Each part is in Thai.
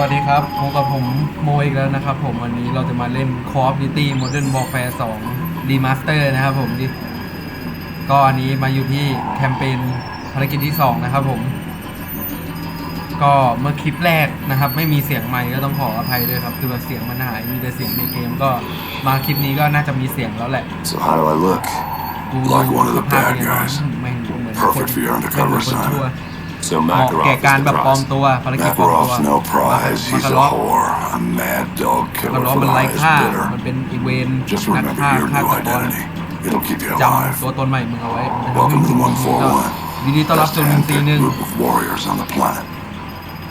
วัสดีครับพบกับผมโมอีกแล้วนะครับผมวันนี้เราจะมาเล่น Call of Duty Modern Warfare 2 Remaster นะครับผมดิก็อันนี้มาอยู่ที่แคมเปญภารกิจที่ 2 นะครับผม ก็เมื่อคลิปแรกนะครับ ไม่มีเสียงไมค์ก็ต้องขออภัยด้วยครับ คือแบบเสียงมันหายมีแต่เสียงในเกมก็มาคลิปนี้ก็น่าจะมีเสียงแล้วแหละ So how do I look? กู Like one of the ภาพ bad เป็นยังไง guys. แม่งเหมือนคน Perfect for your แม่ง undercover เหมือนคนชั่ว assignment. So เหมาะ Makarov แก่ is การ the แบบปลอม prize. ตัวภารกิจปลอมตัว Makarov's no prize. มา He's คา a รอฟ whore, a mad dog มา killer คารอฟ from มัน the ไร้ highest ค่า มัน bidder. เป็นอีเวน Just นัก remember ฆ่า your ฆา new ตกร identity. It'll keep you จ alive. ำตัวตนใหม่มึงเอาไว้ Welcome to ก็ 141. ยินดีต้อนรับ Best สู่หนึ่งตีหนึ่ง handpicked group of warriors on the planet.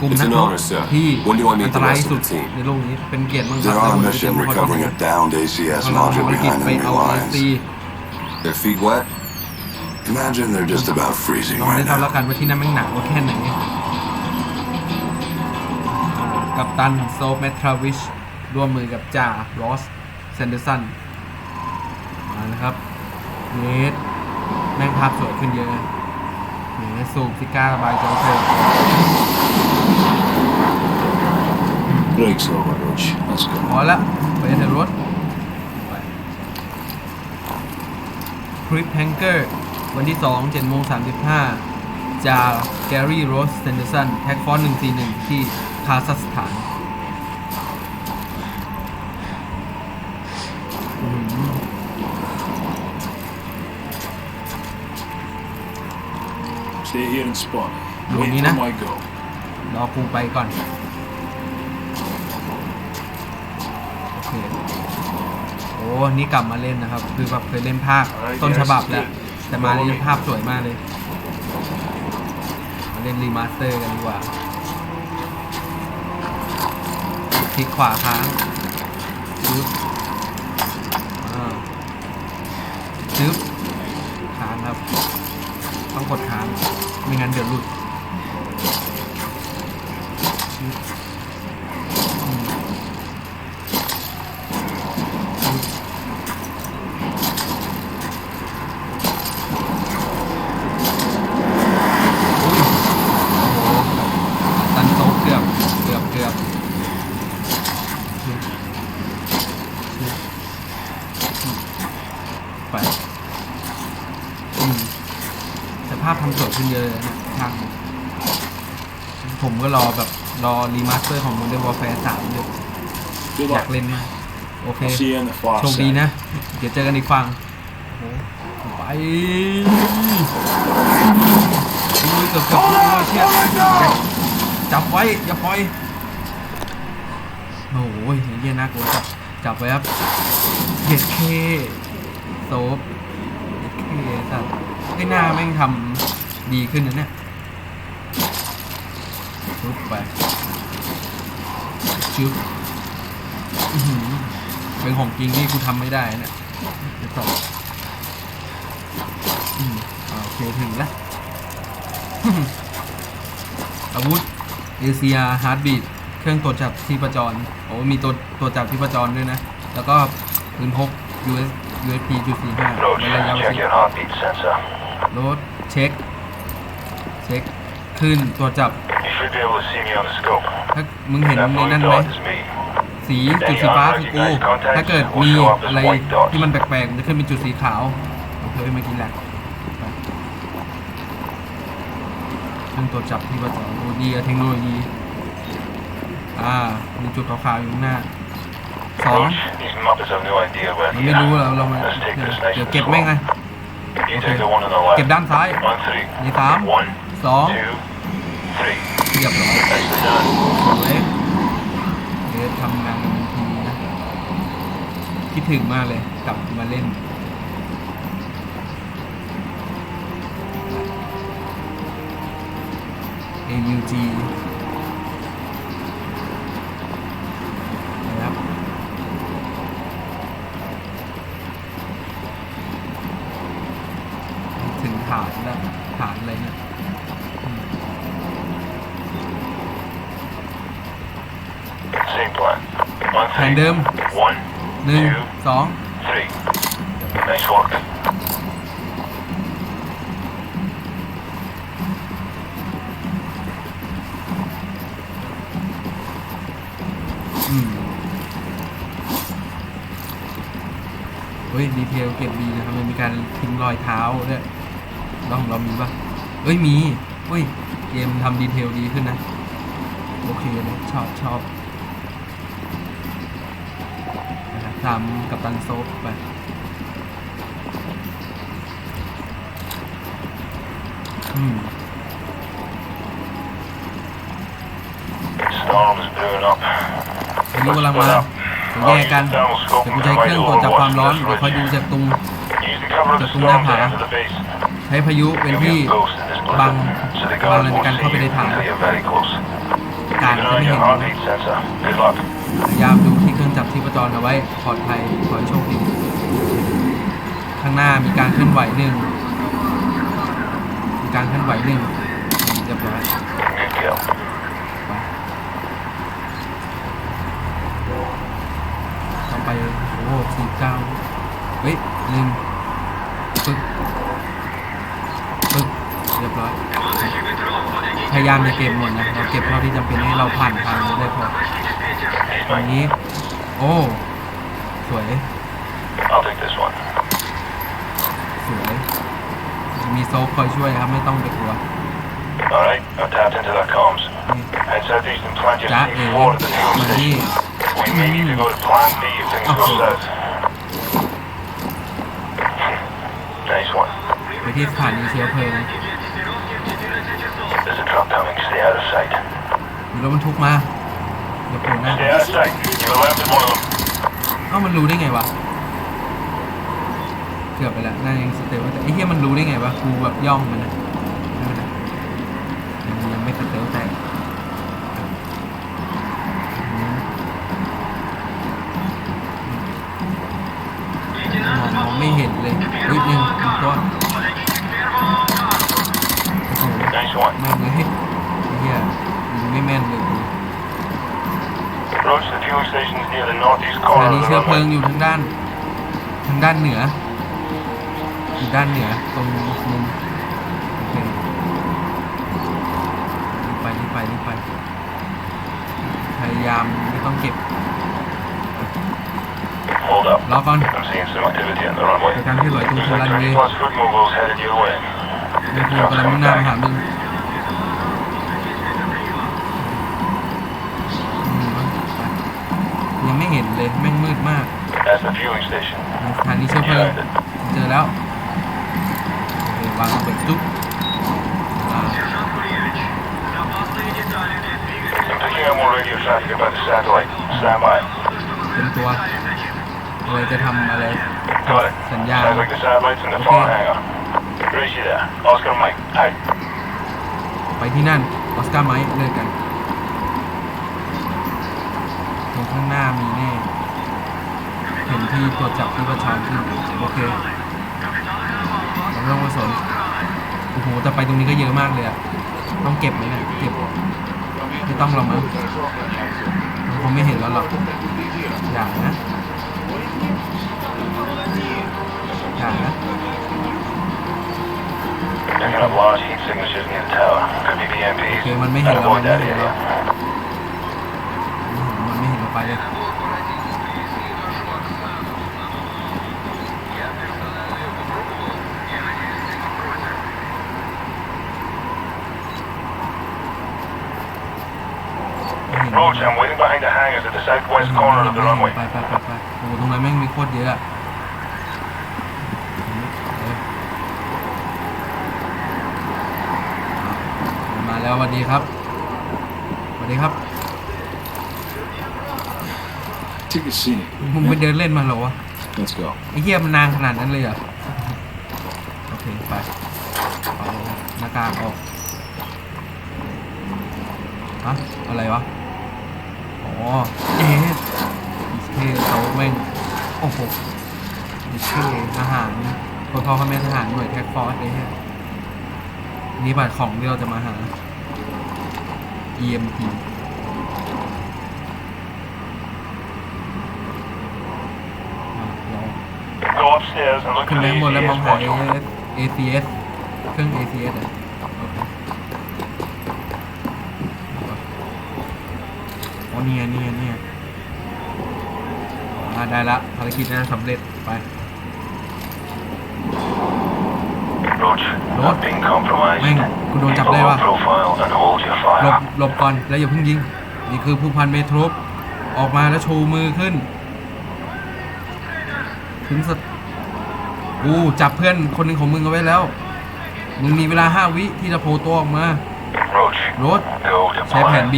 กลุ่ม It's นัก an รบ honor, sir. ที่ When do I meet อันต the ราย rest of สุด the team? ในโลกนี้เป็นเกียรติมึงครับ They're on a และ mission ผมจะ recovering a เตรียม downed ACS พอเรา module ภารกิจ behind ไป enemy เอาเอซี lines. Their feet wet? Imagine they're just about freezing ลอง right ได้ทำแล้ว now. กันว่าที่นั่นแม่งหนาวแค่ไหนอ่ากับตันโซฟแมททราวิช ร่วมมือกับจ่ารอสแซนเดอร์สันมานะครับเนทแม่งภาพสวยขึ้นเยอะเนทสูบซิก้าบายจอเธอ Breaks over, Roach. Let's พอละไปเถอะรถคริปแฮงเกอร์ วันที่ 2 7โมง35 จากแกรี่โรสเซนเดอร์สันแท็กฟอน141 ที่คาซัคสถานอื้อหือ Stay here and spawn. Lu Wait ni for na. my go. รอกูไปก่อน โอเค โอ้ นี่กลับมาเล่นนะครับ คือแบบเคยเล่นภาคต้นฉบับแล้ว แต่มาเล่นภาพสวยมากเลย มาเล่นรีมาสเตอร์กันดีกว่า คลิกขวาค้างจึ๊บอ่าจึ๊บค้างครับ ต้องกดค้าง ไม่งั้นเดี๋ยวหลุดตันโต๊ะเกือบ เกือบเกือบไปอืมแต่ภาพทำสวยขึ้นเยอะเลยนะทาง ผมก็รอแบบ รอรีมาสเตอร์ของ Modern Warfare 3อยู่ Good อยาก luck. เล่นมากโอเค I'll see you in the far โชคดี side. นะ เดี๋ยวเจอกันอีกฝั่งโอ้โหไปอุ้ยเกือบเกือบพุ่งแล้วเชี่ยจับไว้ อย่าปล่อย โอ้ยเฮียน่ากลัวจับจับไว้ครับเย็ดเคโซฟเย็ดเคสัตว์ให้หน้าแม่งทำดีขึ้นนะเนี่ย ชุบไปชุบอื้อหือเป็นของจริงนี่กูทำไม่ได้เนี่ยเดี๋ยวต่ออืมอ่าโอเคถึงแล้วอาวุธเอเชียฮาร์ดบีดเครื่องตรวจจับที่ประจรโอ้มีตัวตรวจจับที่ประจรด้วยนะ แล้วก็ปืนพก US USP จุดสี่ห้า Roach, ระยะ check your heartbeat sensor. รถเช็ค เช็ค ขึ้นตรวจจับ You should be able to see me on the scope. ถ้ามึงเห็น That ใน blue นั้นไหม dot is me. สีจุดสีฟ้าคือกูถ้าเกิดมีอะไรที่มันแปลกๆมันจะขึ้นเป็นจุดสีขาวโอเคเมื่อกี้แหละไปเครื่องตรวจจับที่ประจรโอ้ดีอะเทคโนโลยี อ่า มีจุดขาวๆอยู่ข้างหน้าสอง Roach, these moppers have no idea where มัน they ไม่รู้ are. เราเรามา Let's take this เดี๋ยว nice เก็บ and แม่งไง slow. You Okay. take the one on the เก็บ left. ด้านซ้าย On three. นี่สาม One, สอง two, three. เรียบร้อยสวยเดี๋ยวทำงานทีนะคิดถึงมากเลย กลับมาเล่น AUG นะครับถึงฐานแล้วฐานอะไรเนี่ย Same plan. On แผน three. เดิม One, หนึ่ง two, สอง three. Nice work. อืมเฮ้ย ดีเทลเก็บดีนะครับ มันมีการทิ้งรอยเท้าด้วยแล้วของเรามีปะเอ้ย มีเฮ้ย เกมทำดีเทลดีขึ้นนะ โอเคเลยชอบชอบ นะครับทำกับตันโซฟไปอืม Storm's brewing up. พายุกำลังมาเดี๋ยวแยกกันเดี๋ยวกูใช้เครื่องตรวจจับความร้อนเดี๋ยวคอยดูจากตรง Use the cover of the Just storm move to that. enter the base. ใช้พายุเป็น You'll ที่ get close to this บัง blizzard, so the บัง guards ใน won't การ see เข้าไป you ในฐาน until you're very close. การ Keep ก็ an eye ไม่ on เห็ your น heartbeat sensor. Good luck. พยายามดูที่เครื่องจับที่ประจรเอาไว้ปลอดภัยขอให้โชคดีข้างหน้ามีการเคลื่อนไหวหนึ่งมีการเคลื่อนไหวหนึ่งเรียบร้อยต่อไปโอ้สี่เก้าเฮ้ยลืมปึ๊บปึ๊บ รียบร้อย พยายามจะเก็บหมดนะเราเก็บเท่าที่จำเป็นให้เราผ่านทางนี้ได้พอตอนนี้ โอ้ สวย I'll take this one. สวย มีโซฟคอยช่วยครับ ไม่ต้องไปกลัว Alright, I've tapped into their comms. นี่ Head southeast and plant your จ้าเอ๋ C4 at the fuel มาที่ station. We may need to go to Plan B if things go Okay. south. Nice one. ไปที่สถานีเชื้อเพลิง There's a truck coming. Stay out of sight. มีรถบรรทุกมาเดี๋ยวโผล่หน้า Stay out of sight. You're left in one of them. เอ้ามันรู้ได้ไงวะ เกือบไปแล้วน่ายังสเตลแต่ไอ้เหี้ยมันรู้ได้ไงวะ กูแบบย่องมันนะ นี of the เชื้อเพลิง runway. อยู่ทางด้าน ทางด้านเหนือ อยู่ด้านเหนือตรงมุมโอเครีบไปรีบไปรีบไป พยายามไม่ต้องเก็บ Hold up. รอก่อน I'm seeing some activity on the runway. เดี๋ยวการเคลื่อนไหวตรง Looks คัน like รันเว30ย์ plus foot mobiles headed your way. มีกูกำลังมุ่งหน้ามาหามึง ไปยังไม่เห็นเลยแม่งมืดมาก That's the fueling station. ในสถานีเชื้อเพ You ลิง found it. เจอแล้วโอเควางระเบิดจุ๊บอ่า I'm picking up more radio traffic about the satellite. Stand by. เป็นตัวอะไรจะทำอะไร Got it. สัญญาณ Sounds like the satellite's in the Okay. far hangar. Raise you there. Oscar Mike. Hi. ไปที่นั่นออสการ์ไมค์เลิกกันตรง ข้างหน้ามีแน่เห็นที่ตรวจจับที่ประชาขึ้นโอเคเราไม่ต้องมาสนโอ้โหแต่ไปตรงนี้ก็เยอะมากเลยอะต้องเก็บไหมเนี่ยเก็บไม่ต้องหรอกมั้งมันคงไม่เห็นแล้วหรอกอย่านะอย่านะ Picking up large heat signatures near the tower. Could be โอ BMPs. เคมันไม่เห็น I'd เรามัน avoid ไม่ that เห็นเรา area. มัน ไม่เห็นเราไปเลยไม่เห็น Roach, I'm waiting behind the hangars at the southwest corner of the runway. ไปไปไปไปโอ้โหตรงนั้นแม่งมีโคตรเยอะอะเออมาแล้วสวัสดีครับสวัสดีครับ Take a seat. มึงไปเดินเล่นมาเหรอวะ Let's go. ไอ้เหี้ยมันนานขนาดนั้นเลยเหรอโอเค ไปเอาหน้ากากออกฮะอะไรวะ อ๋อเอ๊ะเท่เขาแม่ง โอ้โหเท่ทหารคนพ่อเขาแม่ทหารหน่วยแท็กฟอร์สเลยฮะนี่บัตรของที่เราจะมาหา EMP อะรอ Go upstairs and look ขึ้น for ไป the ข้างบนแล้วมอง ACS หา module. ACS เครื่อง ACS อะโอเคอ๋อเนี่ยเนี่ยเนี่ยได้ละภารกิจนั้นสำเร็จไป Roach, Roach. not being compromised. Mày, cô đồ chặt Keep a đây low mà. profile and hold your หลบ fire. หลบก่อนแล้วอย่าเพิ่งยิง นี่คือผู้พันเมโทรปออกมาแล้วชูมือขึ้น ถึงส ตกูจับเพื่อนคนหนึ่งของมึงเอาไว้แล้ว มึงมีเวลาห้าวิที่จะโผล่ตัวออกมา Roach, รถ go to ใช้แผน plan B B.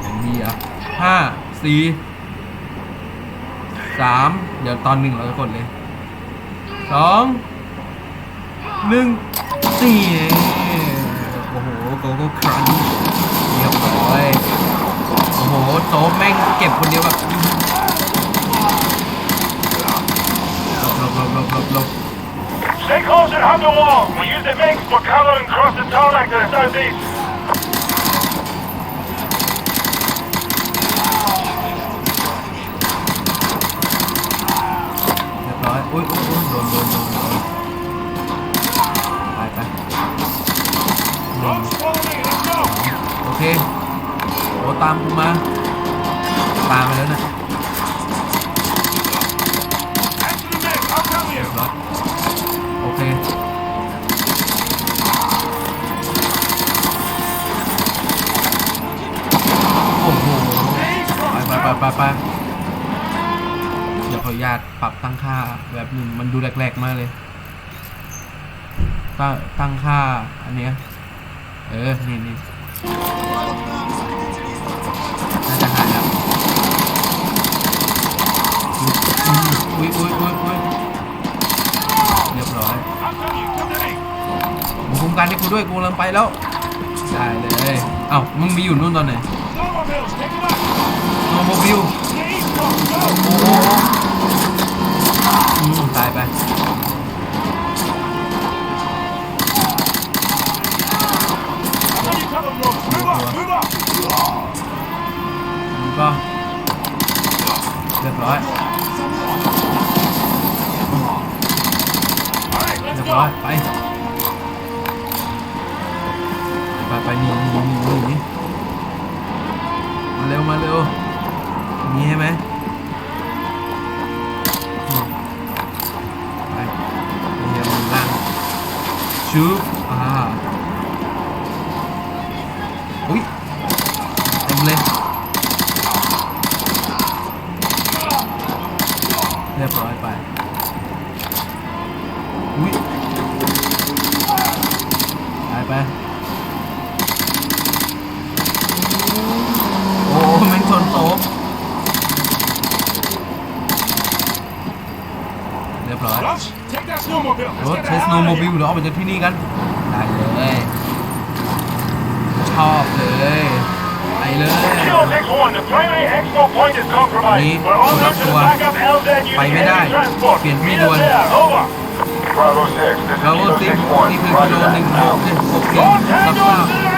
แผนบีอะห้าสี่สามเดี๋ยวตอนหนึ่งเราจะกดเลยสองหนึ่งสี่โอ้โหโกโก้ครันเรียบร้อย โอ้โหโต๊ะแม่งเก็บคนเดียวแบบหลบหลบหลบหลบหลบหลบ Stay close and hug the wall. We use the mix for cover and cross the tarmac to the southeast. เรียบร้อยอุ้ยอุ้ยอุ้ยโดนโดนโดนโดนไปไปหนึ่งโอเคโอ้ตามกูมาตามไปแล้วนะ ไปไปเดี๋ยวขออนุญาตปรับตั้งค่าแบบหนึ่งมันดูแหลกๆมากเลย ตั้งตั้งค่าอันเนี้ย เออ นี่นี่น่าจะหายแล้วอุ้ยอุ้ยอุ้ยอุ้ยเรียบร้อยมึงคุมการให้กูด้วยกูกลังไปแล้ว ได้เลย เอ้ามึงมีอยู่นู่นตอนไหน โนโมบิ รถใช้สโนว์โมบิลเดี๋ยวออกไปจากที่นี่กันได้เลย ชอบเลยไปเลย Kilo 6-1, the primary expo point is compromised. Need We're on route to the to backup LZ ไป using ไม่ได้ heavy transport. เปลี่ยนที่ Meet ด่ว us น there, over. Bravo 6, this is เรา Kilo ซิก 6-1. นี่คือกิ Roger โล that. หนึ่งหกเนี่ยหกสี่ Don't รับ handle ทราบ to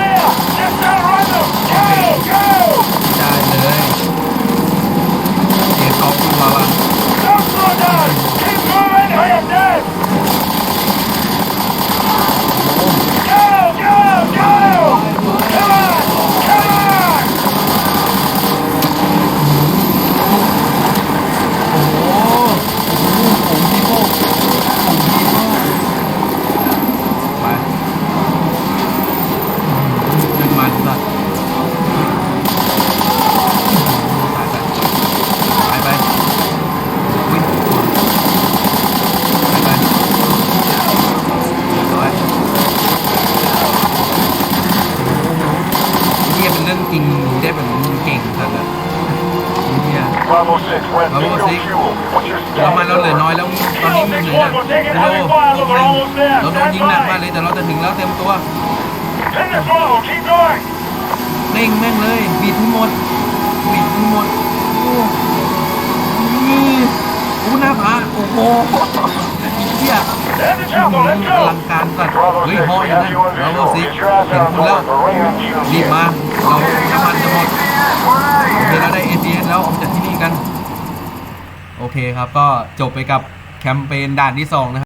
แต่เราจะถึงแล้วเต็มตัว Pin the throttle, keep going! เร่งแม่งเลยบีดทั้งหมดบีดทั้งหมดโอ้นี่โอ้หน้าผาโอ้โหเฮีย Head to อ chopper, let's ลั go! งการสัตว์ Bravo เฮ้ย 6, ฮอ we อยู่ have นะ you under เรา visual. ซิก Get your ass เห็น out คุณแล้ว north. We're ringing you รีบ here. มาเราน้ำมันจะหมด โอเคเราได้ ATS แล้วออกจากที่นี่กัน โอเคครับก็จบไปกับแคมเปญด่านที่ 2 นะครับ